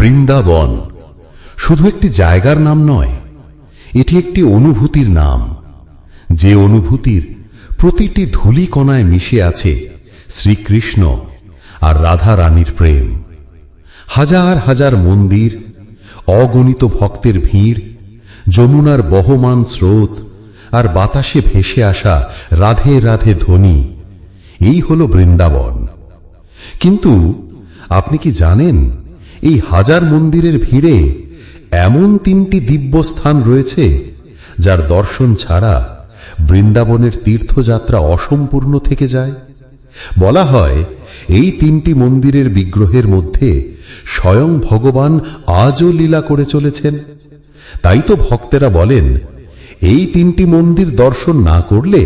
বৃন্দাবন। শুধু একটি জায়গার নাম নয়, এটি একটি অনুভূতির নাম। যে অনুভূতির প্রতিটি ধূলিকণায় মিশে আছে শ্রীকৃষ্ণ আর রাধা রানীর প্রেম। হাজার হাজার মন্দির, অগণিত ভক্তের ভিড়, যমুনার বহমান স্রোত আর বাতাসে ভেসে আসা রাধে রাধে ধ্বনি, এই হল বৃন্দাবন। কিন্তু আপনি কি জানেন এই হাজার মন্দিরের ভিড়ে এমন তিনটি দিব্য স্থান রয়েছে, যার দর্শন ছাড়া বৃন্দাবনের তীর্থযাত্রা অসম্পূর্ণ থেকে যায়। বলা হয়, এই তিনটি মন্দিরের বিগ্রহের মধ্যে স্বয়ং ভগবান আজও লীলা করে চলেছেন। তাই তো ভক্তেরা বলেন, এই তিনটি মন্দির দর্শন না করলে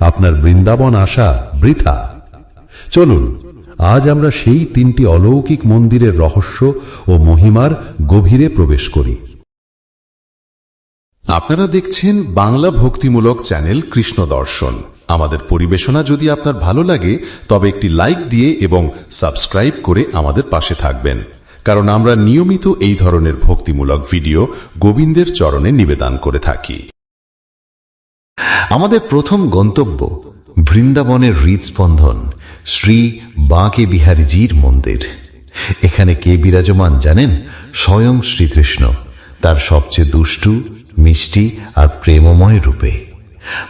আপনার বৃন্দাবন আসা বৃথা। চলুন আজ আমরা সেই তিনটি অলৌকিক মন্দিরের রহস্য ও মহিমার গভীরে প্রবেশ করি। আপনারা দেখছেন বাংলা ভক্তিমূলক চ্যানেল কৃষ্ণ দর্শন। আমাদের পরিবেশনা যদি আপনার ভালো লাগে, তবে একটি লাইক দিয়ে এবং সাবস্ক্রাইব করে আমাদের পাশে থাকবেন। কারণ আমরা নিয়মিত এই ধরনের ভক্তিমূলক ভিডিও গোবিন্দের চরণে নিবেদন করে থাকি। আমাদের প্রথম গন্তব্য বৃন্দাবনের হৃদস্পন্দন। শ্রী বাঁকে বিহারীজির মন্দির। এখানে কে বিরাজমান জানেন? স্বয়ং শ্রীকৃষ্ণ, তার সবচেয়ে দুষ্টু, মিষ্টি আর প্রেমময় রূপে।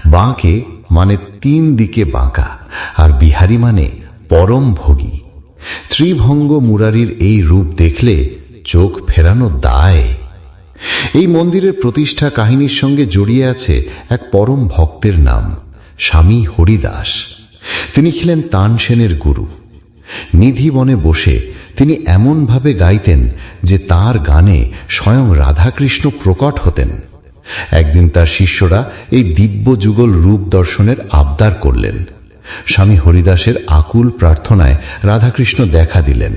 বাঁকে মানে তিন দিকে বাঁকা, আর বিহারী মানে পরম ভোগী। ত্রিভঙ্গ মুরারির এই রূপ দেখলে চোখ ফেরানো দায়। এই মন্দিরের প্রতিষ্ঠা কাহিনীর সঙ্গে জড়িয়ে আছে এক পরম ভক্তের নাম, স্বামী হরিদাস। তিনি ছিলেন তানসেনের গুরু। নিধি বনে বসে তিনি এমনভাবে গাইতেন যে তার গানে স্বয়ং রাধাকৃষ্ণ প্রকট হতেন। একদিন তার শিষ্যরা এই দিব্য যুগল রূপ দর্শনের আবদার করলেন। স্বামী হরিদাসের আকুল প্রার্থনায় রাধাকৃষ্ণ দেখা দিলেন।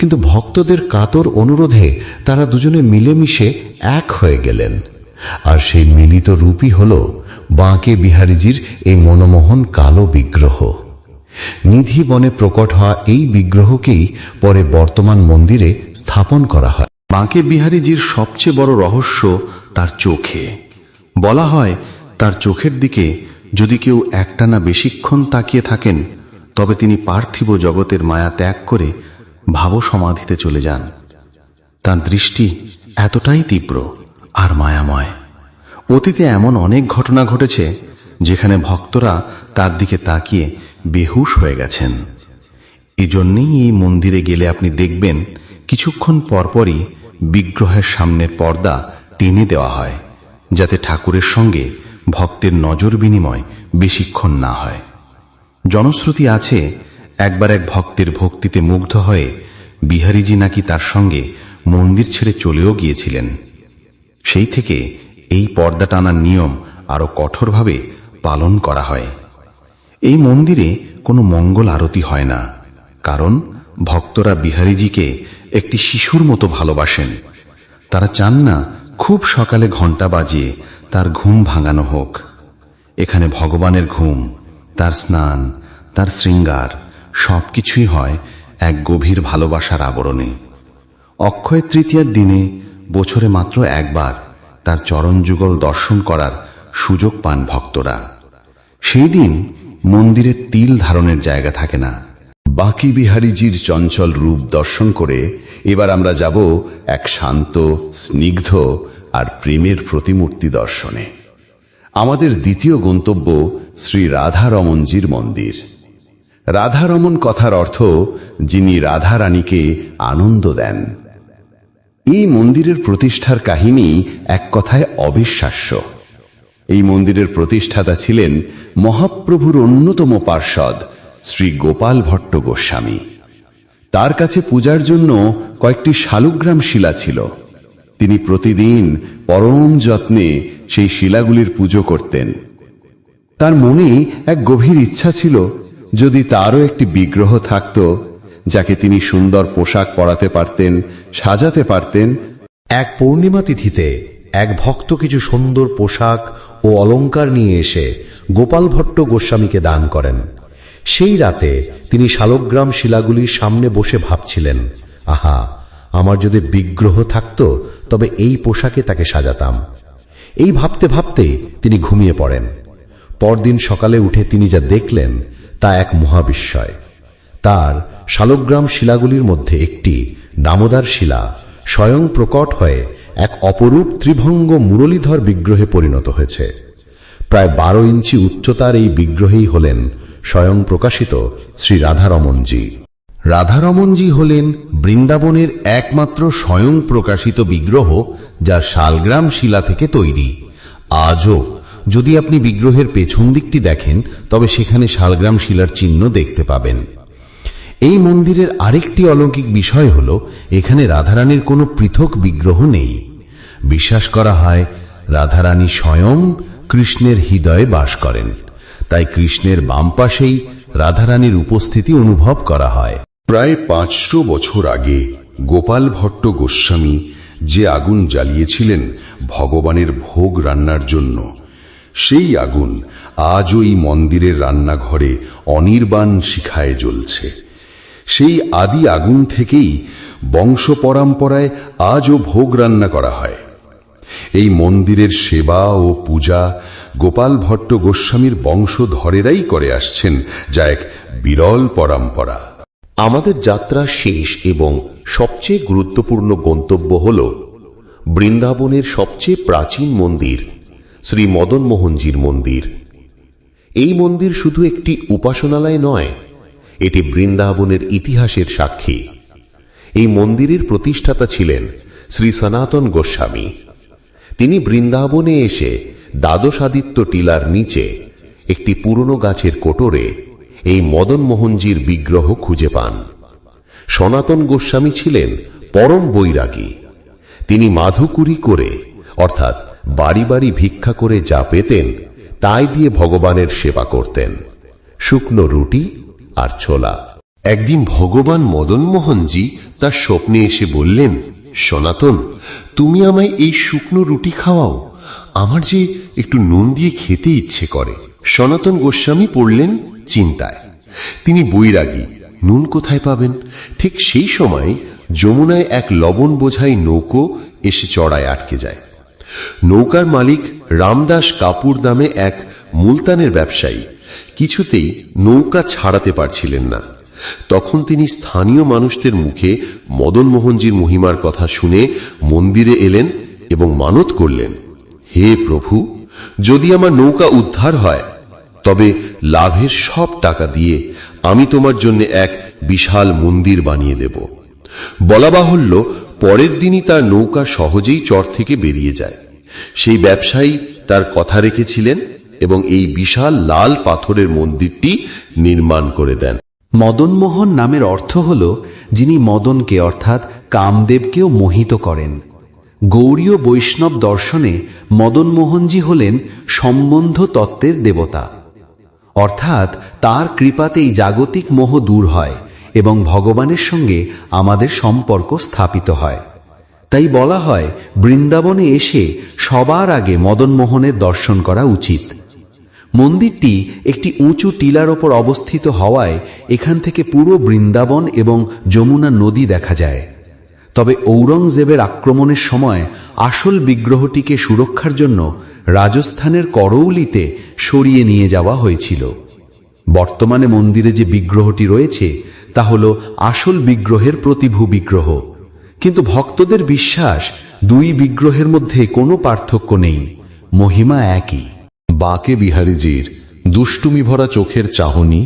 কিন্তু ভক্তদের কাতর অনুরোধে তারা দুজনে মিলেমিশে এক হয়ে গেলেন। আর সেই মিলিত রূপই হল বাঁকে বিহারীজির এই মনমোহন কালো বিগ্রহ। নিধি বনে প্রকট হওয়া এই বিগ্রহকেই পরে বর্তমান মন্দিরে স্থাপন করা হয়। বাঁকে বিহারীজির সবচেয়ে বড় রহস্য তার চোখে। বলা হয়, তার চোখের দিকে যদি কেউ একটানা বেশিক্ষণ তাকিয়ে থাকেন, তবে তিনি পার্থিব জগতের মায়া ত্যাগ করে ভাব সমাধিতে চলে যান। তার দৃষ্টি এতটাই তীব্র আর মায়াময়। অতীতে এমন অনেক ঘটনা ঘটেছে যেখানে ভক্তরা তার দিকে তাকিয়ে বেহুশ হয়ে গেছেন। এজন্যেই এই মন্দিরে গেলে আপনি দেখবেন, কিছুক্ষণ পরপরই বিগ্রহের সামনের পর্দা টেনে দেওয়া হয়, যাতে ঠাকুরের সঙ্গে ভক্তের নজর বিনিময় বেশিক্ষণ না হয়। জনশ্রুতি আছে, একবার এক ভক্তের ভক্তিতে মুগ্ধ হয়ে বিহারীজি নাকি তার সঙ্গে মন্দির ছেড়ে চলেও গিয়েছিলেন। সেই থেকে এই পর্দা টানার নিয়ম আরও কঠোরভাবে পালন করা হয়। এই মন্দিরে কোনো মঙ্গল আরতি হয় না, কারণ ভক্তরা বিহারীজিকে একটি শিশুর মতো ভালোবাসেন। তারা চান না খুব সকালে ঘণ্টা বাজিয়ে তার ঘুম ভাঙানো হোক। এখানে ভগবানের ঘুম, তার স্নান, তার শৃঙ্গার সবকিছুই হয় এক গভীর ভালোবাসার আবরণে। অক্ষয় তৃতীয়ার দিনে বছরে মাত্র একবার তার চরণ যুগল দর্শন করার সুযোগ পান ভক্তরা। সেই দিন মন্দিরে তিল ধারণের জায়গা থাকে না। বাকি বিহারীজির চঞ্চল রূপ দর্শন করে এবার আমরা যাব এক শান্ত, স্নিগ্ধ আর প্রেমের প্রতিমূর্তি দর্শনে। আমাদের দ্বিতীয় গন্তব্য শ্রী রাধারমনজির মন্দির। রাধারমন কথার অর্থ যিনি রাধা রানীকে আনন্দ দেন। এই মন্দিরের প্রতিষ্ঠার কাহিনী এক কথায় অবিশ্বাস্য। এই মন্দিরের প্রতিষ্ঠাতা ছিলেন মহাপ্রভুর অন্যতম পার্ষদ শ্রী গোপাল ভট্ট গোস্বামী। তার কাছে পূজার জন্য কয়েকটি শালুগ্রাম শিলা ছিল। তিনি প্রতিদিন পরম যত্নে সেই শিলাগুলির পুজো করতেন। তার মনে এক গভীর ইচ্ছা ছিল যদি তারও একটি বিগ্রহ থাকত, যাকে তিনি সুন্দর পোশাক পরাতে পারতেন, সাজাতে পারতেন। এক পূর্ণিমা তিথিতে এক ভক্ত কিছু সুন্দর পোশাক ও অলংকার নিয়ে এসে গোপাল ভট্ট গোস্বামীকে দান করেন। সেই রাতে তিনি শালগ্রাম শিলাগুলির সামনে বসে ভাবছিলেন, আহা, আমার যদি বিগ্রহ থাকত, তবে এই পোশাকে তাকে সাজাতাম। এই ভাবতে ভাবতে তিনি ঘুমিয়ে পড়েন। পরদিন সকালে উঠে তিনি যা দেখলেন, তা এক মহাবিস্ময়। তার শালগ্রাম শিলাগুলির মধ্যে একটি দামোদার শিলা স্বয়ং প্রকট হয়ে এক অপরূপ ত্রিভঙ্গ মুরলীধর বিগ্রহে পরিণত হয়েছে। প্রায় বারো ইঞ্চি উচ্চতার এই বিগ্রহেই হলেন স্বয়ং প্রকাশিত শ্রী রাধারমনজি রাধারমনজি হলেন বৃন্দাবনের একমাত্র স্বয়ং প্রকাশিত বিগ্রহ যা শালগ্রাম শিলা থেকে তৈরি। আজও যদি আপনি বিগ্রহের পেছন দিকটি দেখেন, তবে সেখানে শালগ্রাম শিলার চিহ্ন দেখতে পাবেন। এই মন্দিরের আরেকটি অলৌকিক বিষয় হল, এখানে রাধারানীর কোনো পৃথক বিগ্রহ নেই। বিশ্বাস করা হয়, রাধারানী স্বয়ং কৃষ্ণের হৃদয়ে বাস করেন। তাই কৃষ্ণের বাম পাশেই রাধারানীর উপস্থিতি অনুভব করা হয়। প্রায় পাঁচশো বছর আগে গোপাল ভট্ট গোস্বামী যে আগুন জ্বালিয়েছিলেন ভগবানের ভোগ রান্নার জন্য, সেই আগুন আজ ওই মন্দিরের রান্নাঘরে অনির্বাণ শিখায় জ্বলছে। সেই আদি আগুন থেকেই বংশ পরম্পরায় আজও ভোগ রান্না করা হয়। এই মন্দিরের সেবা ও পূজা গোপাল ভট্ট গোস্বামীর বংশধরেরাই করে আসছেন যা এক বিরল পরম্পরা। আমাদের যাত্রা শেষ এবং সবচেয়ে গুরুত্বপূর্ণ গন্তব্য হল বৃন্দাবনের সবচেয়ে প্রাচীন মন্দির, শ্রী মদন মোহনজির মন্দির। এই মন্দির শুধু একটি উপাসনালয় নয় এটি বৃন্দাবনের ইতিহাসের সাক্ষী। এই মন্দিরের প্রতিষ্ঠাতা ছিলেন শ্রী সনাতন গোস্বামী। তিনি বৃন্দাবনে এসে দ্বাদশাদিত্য টিলার নিচে একটি পুরনো গাছের কোটরে এই মদন মোহনজির বিগ্রহ খুঁজে পান। সনাতন গোস্বামী ছিলেন পরম বৈরাগী। তিনি মাধুকুরি করে, অর্থাৎ বাড়ি বাড়ি ভিক্ষা করে যা পেতেন, তাই দিয়ে ভগবানের সেবা করতেন। শুকনো রুটি আর ছোলা। একদিন ভগবান মদন মোহনজি তার স্বপ্নে এসে বললেন, সনাতন, তুমি আমায় এই শুকনো রুটি খাওয়াও। আমার যে একটু নুন দিয়ে খেতে ইচ্ছে করে। সনাতন গোস্বামী পড়লেন চিন্তায়। তিনি বৈরাগী, নুন কোথায় পাবেন? ঠিক সেই সময় যমুনায় এক লবণ বোঝাই নৌকো এসে চড়ায় আটকে যায়। নৌকার মালিক রামদাস কাপুর নামে এক মুলতানের ব্যবসায়ী কিছুতেই নৌকা ছাড়াতে পারছিলেন না। তখন তিনি স্থানীয় মানুষদের মুখে মদন মোহনজির মহিমার কথা শুনে মন্দিরে এলেন এবং মানত করলেন, হে প্রভু, যদি আমার নৌকা উদ্ধার হয়, তবে লাভের সব টাকা দিয়ে আমি তোমার জন্য এক বিশাল মন্দির বানিয়ে দেব। বলা বাহুল্য পরের দিনই তার নৌকা সহজেই চর থেকে বেরিয়ে যায়। সেই ব্যবসায়ী তার কথা রেখেছিলেন এবং এই বিশাল লাল পাথরের মন্দিরটি নির্মাণ করে দেন। মদনমোহন নামের অর্থ হল যিনি মদনকে অর্থাৎ কামদেবকেও মোহিত করেন। গৌরীয় বৈষ্ণব দর্শনে মদনমোহনজি হলেন সম্বন্ধ তত্ত্বের দেবতা। অর্থাৎ তার কৃপাতেই জাগতিক মোহ দূর হয় এবং ভগবানের সঙ্গে আমাদের সম্পর্ক স্থাপিত হয়। তাই বলা হয়, বৃন্দাবনে এসে সবার আগে মদনমোহনের দর্শন করা উচিত। মন্দিরটি একটি উঁচু টিলার ওপর অবস্থিত হওয়ায় এখান থেকে পুরো বৃন্দাবন এবং যমুনা নদী দেখা যায়। তবে ঔরঙ্গজেবের আক্রমণের সময় আসল বিগ্রহটিকে সুরক্ষার জন্য রাজস্থানের করৌলিতে সরিয়ে নিয়ে যাওয়া হয়েছিল। বর্তমানে মন্দিরে যে বিগ্রহটি রয়েছে, তা হল আসল বিগ্রহের প্রতিভু বিগ্রহ। কিন্তু ভক্তদের বিশ্বাস, দুই বিগ্রহের মধ্যে কোনো পার্থক্য নেই, মহিমা একই। বাকে বিহারীজির দুষ্টুমি ভরা চোখের চাহনি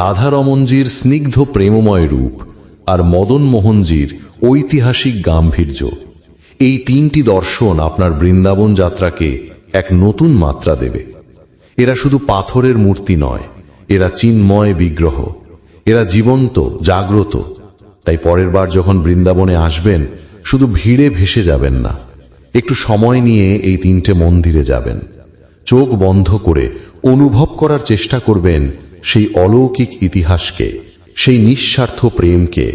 রাধারমনজির স্নিগ্ধ প্রেমময় রূপ আর মদন মোহনজির ঐতিহাসিক গাম্ভীর্য। এই তিনটি দর্শন আপনার বৃন্দাবন যাত্রাকে এক নতুন মাত্রা দেবে। এরা শুধু পাথরের মূর্তি নয়, এরা চিন্ময় বিগ্রহ, এরা জীবন্ত, জাগ্রত। তাই পরের বার যখন বৃন্দাবনে আসবেন, শুধু ভিড়ে ভেসে যাবেন না, একটু সময় নিয়ে এই তিনটে মন্দিরে যাবেন। চোখ বন্ধ করে অনুভব করার চেষ্টা করবেন সেই অলৌকিক ইতিহাসকে, সেই নিঃস্বার্থ প্রেমকে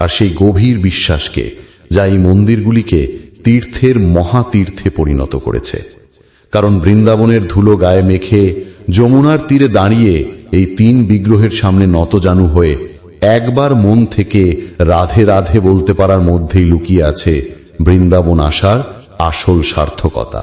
আর সেই গভীর বিশ্বাসকে যা এই মন্দিরগুলিকে তীর্থের মহাতীর্থে পরিণত করেছে। কারণ বৃন্দাবনের ধুলো গায়ে মেখে যমুনার তীরে দাঁড়িয়ে এই তিন বিগ্রহের সামনে নতজানু হয়ে একবার মন থেকে রাধে রাধে বলতে পারার মধ্যেই লুকিয়ে আছে বৃন্দাবন আসার আসল সার্থকতা।